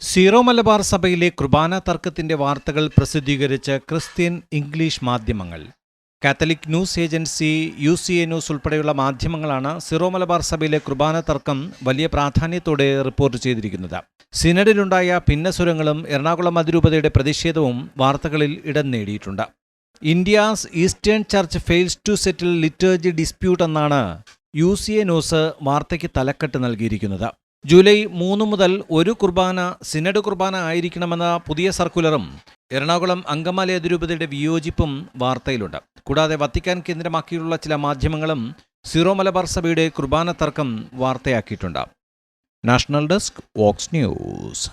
Zero Malabar സഭയിലെ കുർബാന തർക്കത്തിന്റെ വാർത്തകൾ പ്രസിദ്ധീകരിച്ച ക്രിസ്ത്യൻ ഇംഗ്ലീഷ് മാധ്യമങ്ങൾ. Catholic news agency U C A news ഉൾപ്പെടെയുള്ള മാധ്യമങ്ങളാണ് സീറോ മലബാർ സഭയിലെ കുർബാന തർക്കം വലിയ പ്രാധാന്യത്തോടെ റിപ്പോർട്ട് ചെയ്തിരിക്കുന്നത്. സിനഡിലുണ്ടായ ഭിന്നസ്വരങ്ങളും എറണാകുളം അതിരൂപതയുടെ പ്രതിഷേധവും വാർത്തകളിൽ ഇടം നേടിയിട്ടുണ്ട്. India's eastern church fails to settle liturgy dispute എന്നാണ് യു സി എ ന്യൂസ് വാർത്തയ്ക്ക് തലക്കെട്ട് നൽകിയിരിക്കുന്നത്. ജൂലൈ മൂന്ന് മുതൽ ഒരു കുർബാന സിനഡ് കുർബാന ആയിരിക്കണമെന്ന പുതിയ സർക്കുലറും എറണാകുളം അങ്കമാലി അതിരൂപതയുടെ വിയോജിപ്പും വാർത്തയിലുണ്ട്. കൂടാതെ വത്തിക്കാൻ കേന്ദ്രമാക്കിയുള്ള ചില മാധ്യമങ്ങളും സീറോ മലബാർ സഭയുടെ കുർബാന തർക്കം വാർത്തയാക്കിയിട്ടുണ്ട്. National desk Vox news.